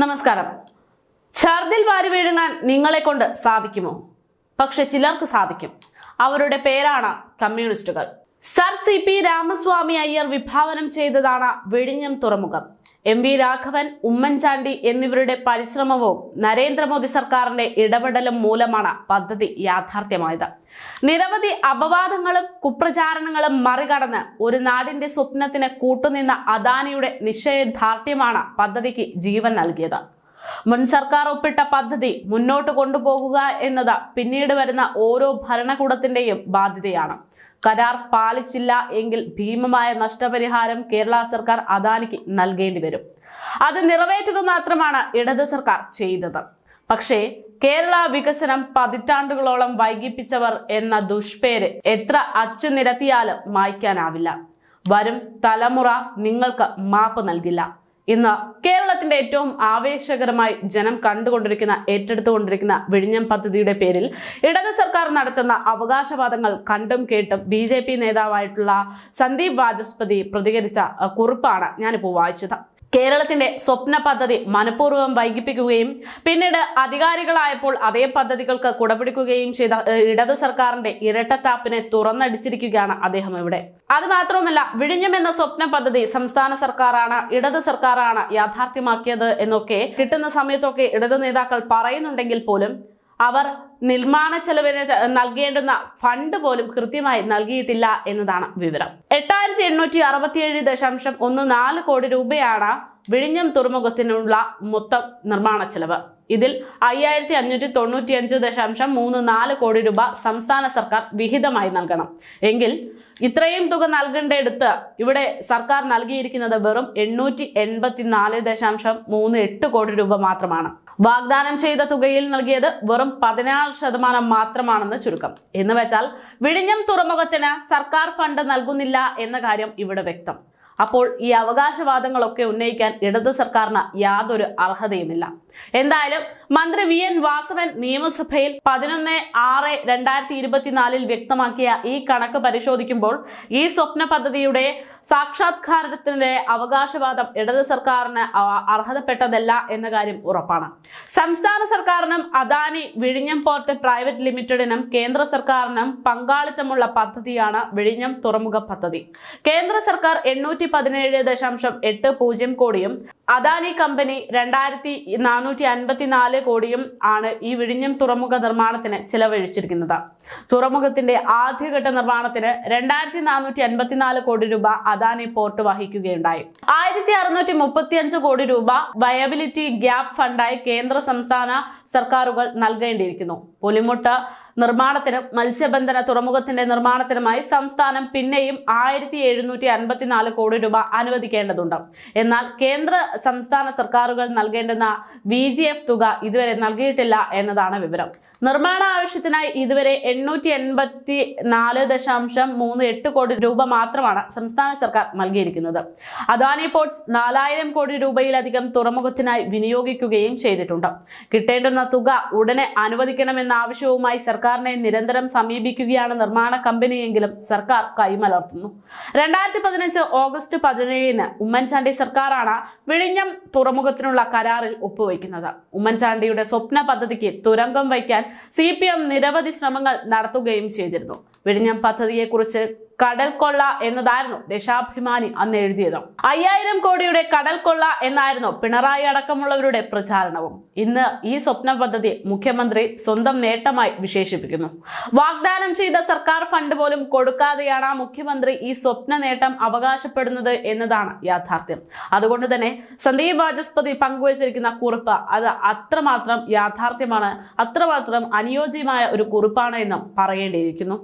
നമസ്കാരം. ഛർദിൽ വാരി വീഴുങ്ങാൻ നിങ്ങളെ കൊണ്ട് സാധിക്കുമോ? പക്ഷെ ചിലർക്ക് സാധിക്കും. അവരുടെ പേരാണ് കമ്മ്യൂണിസ്റ്റുകൾ. Sir C P Ramaswamy Iyer വിഭാവനം ചെയ്തതാണ് വെടിഞ്ഞം തുറമുഖം. എം വി രാഘവൻ ഉമ്മൻചാണ്ടി എന്നിവരുടെ പരിശ്രമവും നരേന്ദ്രമോദി സർക്കാരിന്റെ ഇടപെടലും മൂലമാണ് പദ്ധതി യാഥാർത്ഥ്യമായത്. നിരവധി അപവാദങ്ങളും കുപ്രചാരണങ്ങളും മറികടന്ന് ഒരു നാടിന്റെ സ്വപ്നത്തിന് കൂട്ടുനിന്ന അദാനിയുടെ നിശ്ചയദാർഢ്യമാണ് പദ്ധതിക്ക് ജീവൻ നൽകിയത്. മുൻ സർക്കാർ ഒപ്പിട്ട പദ്ധതി മുന്നോട്ട് കൊണ്ടുപോകുക എന്നത് പിന്നീട് വരുന്ന ഓരോ ഭരണകൂടത്തിന്റെയും ബാധ്യതയാണ്. കരാർ പാലിച്ചില്ല എങ്കിൽ ഭീമമായ നഷ്ടപരിഹാരം കേരള സർക്കാർ അദാനിക്ക് നൽകേണ്ടി വരും. അത് നിറവേറ്റുക മാത്രമാണ് ഇടത് സർക്കാർ ചെയ്തത്. പക്ഷേ കേരള വികസനം പതിറ്റാണ്ടുകളോളം വൈകിപ്പിച്ചവർ എന്ന ദുഷ്പേര് എത്ര അച്ചു നിരത്തിയാലും മായ്ക്കാനാവില്ല. വരും തലമുറ നിങ്ങൾക്ക് മാപ്പ് നൽകില്ല. ഇന്ന് കേരളത്തിന്റെ ഏറ്റവും ആവേശകരമായി ജനം കണ്ടുകൊണ്ടിരിക്കുന്ന ഏറ്റെടുത്തുകൊണ്ടിരിക്കുന്ന വിഴിഞ്ഞം പദ്ധതിയുടെ പേരിൽ ഇടത് സർക്കാർ നടത്തുന്ന അവകാശവാദങ്ങൾ കണ്ടും കേട്ടും ബി ജെ പി നേതാവായിട്ടുള്ള സന്ദീപ് വാചസ്പതി പ്രതികരിച്ച കുറിപ്പാണ് ഞാനിപ്പോൾ വായിച്ചത്. കേരളത്തിന്റെ സ്വപ്ന പദ്ധതി മനഃപൂർവം വൈകിപ്പിക്കുകയും പിന്നീട് അധികാരികളായപ്പോൾ അതേ പദ്ധതികൾക്ക് കുടപിടിക്കുകയും ചെയ്ത ഇടത് സർക്കാരിന്റെ ഇരട്ടത്താപ്പിനെ തുറന്നടിച്ചിരിക്കുകയാണ് അദ്ദേഹം ഇവിടെ. അത് മാത്രവുമല്ല വിഴിഞ്ഞം എന്ന സ്വപ്ന പദ്ധതി സംസ്ഥാന സർക്കാരാണ് ഇടത് സർക്കാരാണ് യാഥാർത്ഥ്യമാക്കിയത് എന്നൊക്കെ കിട്ടുന്ന സമയത്തൊക്കെ ഇടത് നേതാക്കൾ പറയുന്നുണ്ടെങ്കിൽ പോലും അവർ നിർമ്മാണ ചെലവിന് നൽകേണ്ടുന്ന ഫണ്ട് പോലും കൃത്യമായി നൽകിയിട്ടില്ല എന്നതാണ് വിവരം. എട്ടായിരത്തി എണ്ണൂറ്റി അറുപത്തിയേഴ് ദശാംശം ഒന്ന് നാല് കോടി രൂപയാണ് വിഴിഞ്ഞം തുറമുഖത്തിനുള്ള മൊത്തം നിർമ്മാണ ചെലവ്. ഇതിൽ അയ്യായിരത്തി അഞ്ഞൂറ്റി തൊണ്ണൂറ്റി അഞ്ച് ദശാംശം മൂന്ന് നാല് കോടി രൂപ സംസ്ഥാന സർക്കാർ വിഹിതമായി നൽകണം. എങ്കിൽ ഇത്രയും തുക നൽകേണ്ടടുത്ത് ഇവിടെ സർക്കാർ നൽകിയിരിക്കുന്നത് വെറും എണ്ണൂറ്റി എൺപത്തി നാല് ദശാംശം മൂന്ന് എട്ട് കോടി രൂപ മാത്രമാണ്. വാഗ്ദാനം ചെയ്ത തുകയിൽ നൽകിയത് വെറും പതിനാറ് ശതമാനം മാത്രമാണെന്ന് ചുരുക്കം. എന്ന് വെച്ചാൽ വിഴിഞ്ഞം തുറമുഖത്തിന് സർക്കാർ ഫണ്ട് നൽകുന്നില്ല എന്ന കാര്യം ഇവിടെ വ്യക്തം. അപ്പോൾ ഈ അവകാശവാദങ്ങളൊക്കെ ഉന്നയിക്കാൻ ഇടത് സർക്കാരിന് യാതൊരു അർഹതയുമില്ല. എന്തായാലും മന്ത്രി വി. എൻ. വാസവൻ നിയമസഭയിൽ പതിനൊന്ന് ആറ് രണ്ടായിരത്തി ഇരുപത്തിനാലിൽ വ്യക്തമാക്കിയ ഈ കണക്ക് പരിശോധിക്കുമ്പോൾ ഈ സ്വപ്ന പദ്ധതിയുടെ സാക്ഷാത്കാരത്തിന്റെ അവകാശവാദം ഇടത് സർക്കാരിന് അർഹതപ്പെട്ടതല്ല എന്ന കാര്യം ഉറപ്പാണ്. സംസ്ഥാന സർക്കാരിനും അദാനി വിഴിഞ്ഞം പോർട്ട് പ്രൈവറ്റ് ലിമിറ്റഡിനും കേന്ദ്ര സർക്കാരിനും പങ്കാളിത്തമുള്ള പദ്ധതിയാണ് വിഴിഞ്ഞം തുറമുഖ പദ്ധതി. കേന്ദ്ര സർക്കാർ എണ്ണൂറ്റി പതിനേഴ് ദശാംശം എട്ട് പൂജ്യം കോടിയും അദാനി കമ്പനി രണ്ടായിരത്തി നാനൂറ്റി അൻപത്തിനാല് കോടിയും ആണ് ഈ വിഴിഞ്ഞം തുറമുഖ നിർമ്മാണത്തിന് ചിലവഴിച്ചിരിക്കുന്നത്. തുറമുഖത്തിന്റെ ആദ്യഘട്ട നിർമ്മാണത്തിന് രണ്ടായിരത്തി നാനൂറ്റി അൻപത്തിനാല് കോടി രൂപ അദാനി പോർട്ട് വഹിക്കുകയുണ്ടായി. ആയിരത്തി അറുന്നൂറ്റി മുപ്പത്തി അഞ്ച് കോടി രൂപ വയബിലിറ്റി ഗ്യാപ് ഫണ്ടായി കേന്ദ്ര സംസ്ഥാന സർക്കാരുകൾ നൽകേണ്ടിയിരിക്കുന്നു. പുലിമുട്ട് നിർമ്മാണത്തിനും മത്സ്യബന്ധന തുറമുഖത്തിന്റെ നിർമ്മാണത്തിനുമായി സംസ്ഥാനം പിന്നെയും ആയിരത്തി എഴുന്നൂറ്റി അൻപത്തിനാല് കോടി രൂപ അനുവദിക്കേണ്ടതുണ്ട്. എന്നാൽ കേന്ദ്ര സംസ്ഥാന സർക്കാരുകൾ നൽകേണ്ടുന്ന വി ജി എഫ് തുക ഇതുവരെ നൽകിയിട്ടില്ല എന്നതാണ് വിവരം. നിർമ്മാണ ആവശ്യത്തിനായി ഇതുവരെ എണ്ണൂറ്റി എൺപത്തി നാല് ദശാംശം മൂന്ന് എട്ട് കോടി രൂപ മാത്രമാണ് സംസ്ഥാന സർക്കാർ നൽകിയിരിക്കുന്നത്. അദാനി പോർട്സ് നാലായിരം കോടി രൂപയിലധികം തുറമുഖത്തിനായി വിനിയോഗിക്കുകയും ചെയ്തിട്ടുണ്ട്. കിട്ടേണ്ടുന്ന തുക ഉടനെ അനുവദിക്കണമെന്ന ആവശ്യവുമായി സർക്കാരിനെ നിരന്തരം സമീപിക്കുകയാണ് നിർമ്മാണ കമ്പനിയെങ്കിലും സർക്കാർ കൈമലർത്തുന്നു. രണ്ടായിരത്തി പതിനഞ്ച് ഓഗസ്റ്റ് പതിനേഴിന് ഉമ്മൻചാണ്ടി സർക്കാരാണ് വിഴിഞ്ഞം തുറമുഖത്തിനുള്ള കരാറിൽ ഒപ്പുവയ്ക്കുന്നത് ഉമ്മൻചാണ്ടിയുടെ സ്വപ്ന പദ്ധതിക്ക് തുരങ്കം വയ്ക്കാൻ സി നിരവധി ശ്രമങ്ങൾ നടത്തുകയും ചെയ്തിരുന്നു. വിഴിഞ്ഞം പദ്ധതിയെക്കുറിച്ച് കടൽ കൊള്ള എന്നതായിരുന്നു ദേശാഭിമാനി അന്ന് എഴുതിയത്. അയ്യായിരം കോടിയുടെ കടൽ കൊള്ള എന്നായിരുന്നു പിണറായി അടക്കമുള്ളവരുടെ പ്രചാരണവും. ഇന്ന് ഈ സ്വപ്ന പദ്ധതി മുഖ്യമന്ത്രി സ്വന്തം നേട്ടമായി വിശേഷിപ്പിക്കുന്നു. വാഗ്ദാനം ചെയ്ത സർക്കാർ ഫണ്ട് പോലും കൊടുക്കാതെയാണ് മുഖ്യമന്ത്രി ഈ സ്വപ്ന നേട്ടം അവകാശപ്പെടുന്നത് എന്നതാണ് യാഥാർത്ഥ്യം. അതുകൊണ്ട് തന്നെ സന്ദീപ് വാചസ്പതി പങ്കുവച്ചിരിക്കുന്ന കുറിപ്പ് അത് അത്രമാത്രം യാഥാർത്ഥ്യമാണ് അത്രമാത്രം അനുയോജ്യമായ ഒരു കുറിപ്പാണ് എന്നും പറയേണ്ടിയിരിക്കുന്നു.